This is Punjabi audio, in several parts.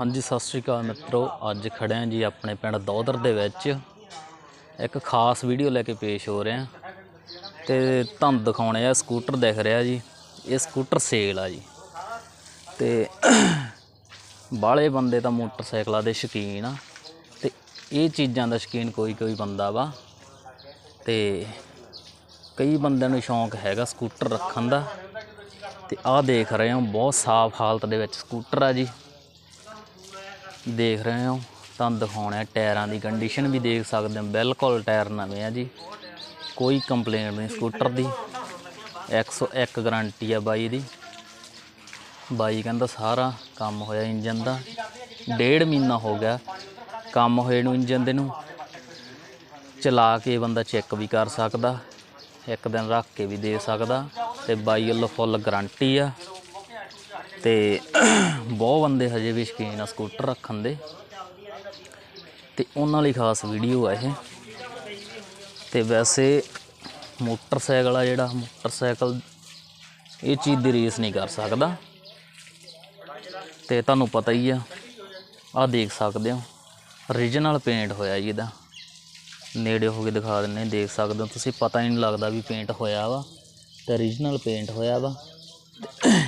ਹਾਂਜੀ, ਸਤਿ ਸ਼੍ਰੀ ਅਕਾਲ ਮਿੱਤਰੋ। ਅੱਜ ਖੜਿਆ ਜੀ ਆਪਣੇ ਪਿੰਡ ਦੌਦਰ ਦੇ ਵਿੱਚ। ਇੱਕ ਖਾਸ ਵੀਡੀਓ ਲੈ ਕੇ ਪੇਸ਼ ਹੋ ਰਿਹਾ ਤੇ ਤੁਹਾਨੂੰ ਦਿਖਾਉਣੇ ਆ, ਸਕੂਟਰ ਦਿਖ ਰਿਹਾ ਜੀ। ਇਹ ਸਕੂਟਰ ਸੇਲ ਆ ਜੀ। ਤੇ ਬਾਹਲੇ ਬੰਦੇ ਤਾਂ ਮੋਟਰਸਾਈਕਲਾਂ ਦੇ ਸ਼ੌਕੀਨ ਆ। ਤੇ ਇਹ ਚੀਜ਼ਾਂ ਦਾ ਸ਼ੌਕੀਨ ਕੋਈ ਕੋਈ ਬੰਦਾ ਵਾ। ਤੇ ਕਈ ਬੰਦਿਆਂ ਨੂੰ ਸ਼ੌਂਕ ਹੈਗਾ ਸਕੂਟਰ ਰੱਖਣ ਦਾ। ਤੇ ਆਹ ਦੇਖ ਰਹੇ ਹੋ, ਬਹੁਤ ਸਾਫ਼ ਹਾਲਤ ਦੇ ਵਿੱਚ ਸਕੂਟਰ ਆ ਜੀ। ਦੇਖ ਰਹੇ ਹੋ? ਤੁਹਾਨੂੰ ਦਿਖਾਉਣਾ ਟਾਇਰਾਂ ਦੀ ਕੰਡੀਸ਼ਨ ਵੀ ਦੇਖ ਸਕਦੇ ਹੋ। ਬਿਲਕੁਲ ਟਾਇਰ ਨਵੇਂ ਆ ਜੀ। ਕੋਈ ਕੰਪਲੇਂਟ ਨਹੀਂ ਸਕੂਟਰ ਦੀ। 101 ਗਾਰੰਟੀ ਆ ਬਾਈ ਦੀ। ਬਾਈ ਕਹਿੰਦਾ ਸਾਰਾ ਕੰਮ ਹੋਇਆ ਇੰਜਨ ਦਾ। ਡੇਢ ਮਹੀਨਾ ਹੋ ਗਿਆ ਕੰਮ ਹੋਏ ਨੂੰ ਇੰਜਨ ਦੇ ਨੂੰ। ਚਲਾ ਕੇ ਬੰਦਾ ਚੈੱਕ ਵੀ ਕਰ ਸਕਦਾ। ਇੱਕ ਦਿਨ ਰੱਖ ਕੇ ਵੀ ਦੇ ਸਕਦਾ। ਤੇ ਬਾਈ ਵੱਲੋਂ ਫੁੱਲ ਗਾਰੰਟੀ ਆ। ਤੇ ਬਹੁਤ ਬੰਦੇ ਹਜੇ ਵੀ ਸ਼ੌਕੀਨ ਆ ਸਕੂਟਰ ਰੱਖਣ ਦੇ। ਤੇ ਉਹਨਾਂ ਲਈ ਖਾਸ ਵੀਡੀਓ ਆ ਇਹ। ਤੇ ਵੈਸੇ ਮੋਟਰਸਾਈਕਲ ਆ ਜਿਹੜਾ, ਮੋਟਰਸਾਈਕਲ ਇਹ ਚੀਜ਼ ਦੀ ਰੇਸ ਨਹੀਂ ਕਰ ਸਕਦਾ। ਤੇ ਤੁਹਾਨੂੰ ਪਤਾ ਹੀ ਆ ਆ ਦੇਖ ਸਕਦੇ ਹੋ origignal ਪੇਂਟ ਹੋਇਆ ਜੀ ਇਹਦਾ। ਨੇੜੇ ਹੋ ਕੇ ਦਿਖਾ ਦਿੰਨੇ ਦੇਖ ਸਕਦੇ ਹੋ ਤੁਸੀਂ, ਪਤਾ ਹੀ ਨਹੀਂ ਲੱਗਦਾ ਵੀ ਪੇਂਟ ਹੋਇਆ ਵਾ। ਤੇ origignal ਪੇਂਟ ਹੋਇਆ ਵਾ।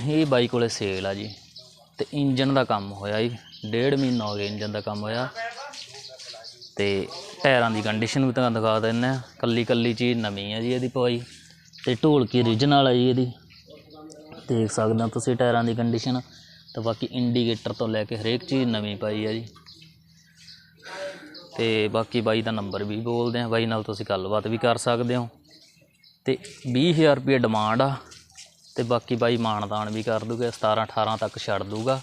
ਇਹ ਬਾਈ ਕੋਲੇ ਸੇਲ ਆ ਜੀ ਤੇ ਇੰਜਨ ਦਾ ਕੰਮ ਹੋਇਆ ਜੀ। ਡੇਢ ਮਹੀਨਾ ਹੋ ਗਿਆ ਇੰਜਨ ਦਾ ਕੰਮ ਹੋਇਆ। ਤੇ ਟਾਇਰਾਂ ਦੀ ਕੰਡੀਸ਼ਨ ਵੀ ਤੁਹਾਨੂੰ ਦਿਖਾ ਦਿੰਨੇ ਆ ਕੱਲੀ ਕੱਲੀ ਚੀਜ਼ ਨਵੀਂ ਆ ਜੀ ਇਹਦੀ ਪਵਾਈ ਤੇ ਢੋਲਕੀ origignal ਆ ਜੀ ਇਹਦੀ। ਦੇਖ ਸਕਦੇ ਹੋ ਤੁਸੀਂ ਟਾਇਰਾਂ ਦੀ ਕੰਡੀਸ਼ਨ ਤੇ ਬਾਕੀ ਇੰਡੀਕੇਟਰ ਤੋਂ ਲੈ ਕੇ ਹਰੇਕ ਚੀਜ਼ ਨਵੀਂ ਪਾਈ ਆ ਜੀ। ਤੇ ਬਾਕੀ ਬਾਈ ਦਾ ਨੰਬਰ ਵੀ ਬੋਲਦੇ ਆ ਬਾਈ ਨਾਲ ਤੁਸੀਂ ਗੱਲਬਾਤ ਵੀ ਕਰ ਸਕਦੇ ਹੋ। ਤੇ 20000 ਰੁਪਏ ਡਿਮਾਂਡ ਆ। ਤੇ ਬਾਕੀ ਬਾਈ ਮਾਨਦਾਨ ਵੀ ਕਰ ਦੂਗਾ 17 18 ਤੱਕ ਛੱਡ ਦੂਗਾ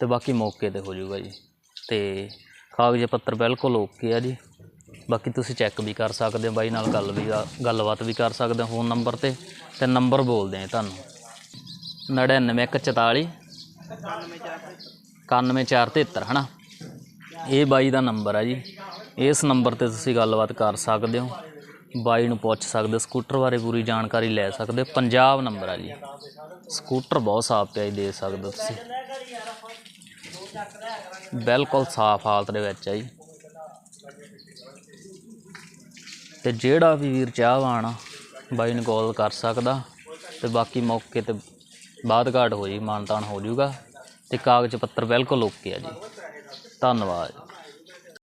ਤੇ ਬਾਕੀ ਮੌਕੇ ਤੇ ਹੋ ਜਾਊਗਾ ਜੀ। ਤੇ ਕਾਗਜ਼ ਪੱਤਰ ਬਿਲਕੁਲ ਓਕੇ ਆ ਜੀ। ਬਾਕੀ ਤੁਸੀਂ ਚੈੱਕ ਵੀ ਕਰ ਸਕਦੇ ਹੋ, ਬਾਈ ਨਾਲ ਗੱਲ ਵੀ ਗੱਲਬਾਤ ਵੀ ਕਰ ਸਕਦੇ ਹੋ ਫੋਨ ਨੰਬਰ ਤੇ ਤੇ ਨੰਬਰ ਬੋਲਦੇ ਆ ਤੁਹਾਨੂੰ। 99144 91473 ਹਨਾ? ਇਹ ਬਾਈ ਦਾ ਨੰਬਰ ਆ ਜੀ। ਇਸ ਨੰਬਰ ਤੇ ਤੁਸੀਂ ਗੱਲਬਾਤ ਕਰ ਸਕਦੇ ਹੋ। ਬਾਈ ਨੂੰ ਪੁੱਛ ਸਕਦੇ, ਸਕੂਟਰ ਬਾਰੇ ਪੂਰੀ ਜਾਣਕਾਰੀ ਲੈ ਸਕਦੇ। ਪੰਜਾਬ ਨੰਬਰ ਆ ਜੀ। ਸਕੂਟਰ ਬਹੁਤ ਸਾਫ਼ ਪਿਆ ਜੀ ਦੇ ਸਕਦੇ ਹੋ ਤੁਸੀਂ। ਬਿਲਕੁਲ ਸਾਫ਼ ਹਾਲਤ ਦੇ ਵਿੱਚ ਆ ਜੀ। ਤੇ ਜਿਹੜਾ ਵੀ ਵੀਰ ਚਾਹਵਾਨ ਬਾਈ ਨੂੰ ਕਾਲ ਕਰ ਸਕਦਾ। ਤੇ ਬਾਕੀ ਮੌਕੇ ਤੇ ਬਾਅਦ ਘਾਟ ਹੋ ਜੀ ਮਾਨਤਾਨ ਹੋ ਜਾਊਗਾ ਤੇ ਕਾਗਜ਼ ਪੱਤਰ ਬਿਲਕੁਲ ਓਕੇ ਆ ਜੀ। ਧੰਨਵਾਦ।